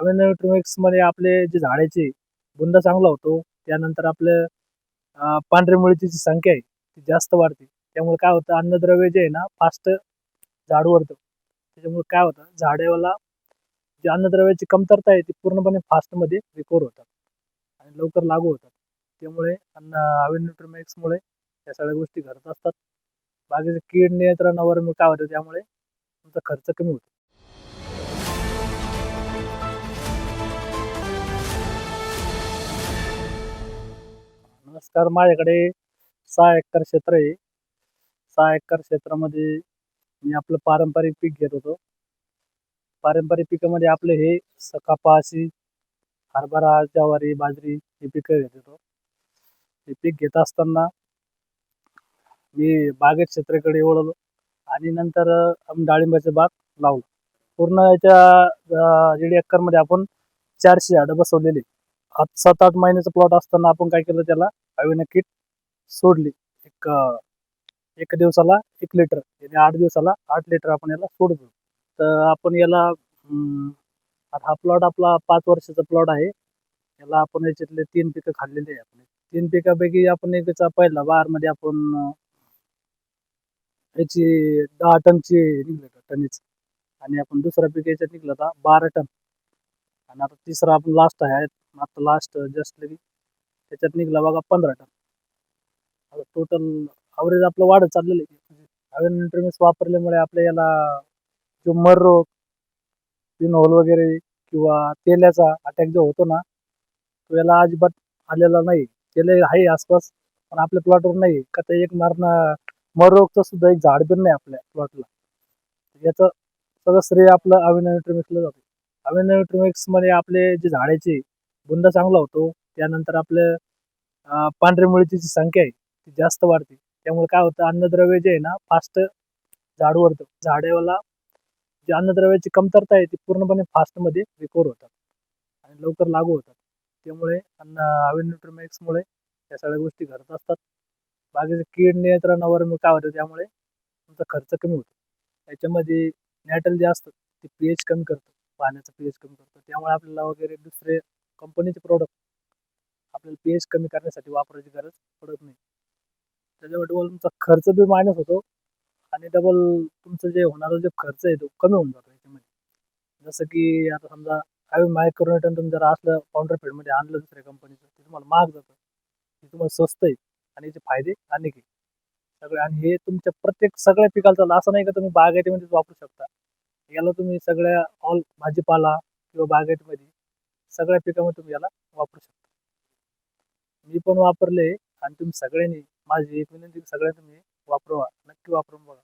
अभिनवमध्ये आपले जे झाडाचे बुंदा चांगला होतो त्यानंतर आपलं पांढरे पांढऱ्या मुळीची जी संख्या आहे ती जास्त वाढते. त्यामुळे काय होतं अन्नद्रव्य जे आहे ना फास्ट झाड वाढतं त्याच्यामुळे काय होतं झाडेवाला जे अन्नद्रव्याची कमतरता आहे ती पूर्णपणे फास्टमध्ये रिकवर होतात आणि लवकर लागू होतात. त्यामुळे अन्न अभिन्यूट्रिमिक्स या सगळ्या गोष्टी घडत असतात. बाकीचे कीड नियंत्रणावर मग काय होतं त्यामुळे तुमचा खर्च कमी होतो. नमस्कार. माझ्याकडे सहा एकर क्षेत्र आहे. सहा एकर क्षेत्रामध्ये मी आपलं पारंपरिक पीक घेत होतो. पारंपरिक पिकामध्ये आपले हे सकापाशी हरभरा ज्वारी बाजरी हे पिकं घेत होतो. हे पीक घेत असताना मी बागेत क्षेत्राकडे वळलो आणि नंतर आम्ही डाळिंबाचे बाग लावलं. पूर्ण याच्या दीड एकरमध्ये आपण चारशे झाडं बसवलेली आज सात आठ महिन्याचा प्लॉट असताना आपण काय केलं त्याला? अविना किट सोडली. एक एक दिवसाला एक लिटर याने आठ दिवसाला आठ लिटर आपण याला सोडतो तर आपण याला अं, आता हा प्लॉट आपला पाच वर्षाचा प्लॉट आहे. याला आपण याच्यातले तीन पिकं खाल्लेली आहे आपण तीन पिकापैकी आपण एक पहिला बारमध्ये आपण याची दहा टनची निघलं टनीच. आणि आपण दुसरा पीक याच्यात निघला होता बारा टन. आणि आता तिसरा आपण लास्ट आहे. आता लास्ट जस्ट लगी त्याच्यात निघला बघा पंधरा टन. आता टोटल ॲव्हरेज आपलं वाढत चाललेलं आहे. म्हणजे हवेन न्यूट्रिमिक्स वापरल्यामुळे आपल्या याला जो मर रोग पिनहोल वगैरे किंवा तेल्याचा अटॅक जो होतो ना तो याला अजिबात आलेला नाही. तेल आहे आसपास पण आपल्या प्लॉटवर नाही. का ते एक मारणं मर रोगचं सुद्धा एक झाड पण नाही आपल्या प्लॉटला याचं सगळं श्रेय आपलं अभिनव न्यूट्रिमिक्सला जातं अभिनव न्यूट्रिमिक्समध्ये आपले जे झाडाचे बुंदा चांगला होतो. त्यानंतर आपलं पांढऱ्या मुळीची जी संख्या आहे ती जास्त वाढते. त्यामुळे काय होतं अन्नद्रव्य जे आहे ना फास्ट झाड वरतं. झाडेवाला जे अन्नद्रव्याची कमतरता आहे ती पूर्णपणे फास्टमध्ये रिकवर होतात आणि लवकर लागू होतात. त्यामुळे अन्न अविन्यूट्रिमिक्समुळे या सगळ्या गोष्टी घडत असतात. बाकीचे कीड नियंत्रणावर मग काय होतं त्यामुळे तुमचा खर्च कमी होतो. याच्यामध्ये नॅटल जे असतं ते पी एच कमी करतं. पाण्याचं पी एच कमी करतं. त्यामुळे आपल्याला वगैरे दुसरे कंपनीचे प्रोडक्ट आपल्याला पी एच कमी करण्यासाठी वापरायची गरज पडत नाही. त्याच्यामुळे डबल तुमचा खर्च बी मायनस होतो आणि डबल तुमचं जे होणारा जो खर्च आहे तो कमी होऊन जातो याच्यामध्ये. जसं की आता समजा काही मायक्रोनेटन तुम्ही जर असलं काउंटर फेडमध्ये आणलं दुसऱ्या कंपनीचं ते तुम्हाला महाग जातं. ते तुम्हाला स्वस्त आहे आणि याचे फायदे अनेक आहे. सगळे आणि हे तुमच्या प्रत्येक सगळ्या पिकाला चाललं. असं नाही का तुम्ही बागायतीमध्येच वापरू शकता. याला तुम्ही सगळ्या ऑल भाजीपाला किंवा बागायतीमध्ये सगळ्या पिकामध्ये तुम्ही याला वापरू शकता. मी पण वापरले आणि तुम्ही सगळ्यांनी माझी एक विनंती सगळ्या सगळ्यांनी तुम्ही वापरवा नक्की वापरून बघा.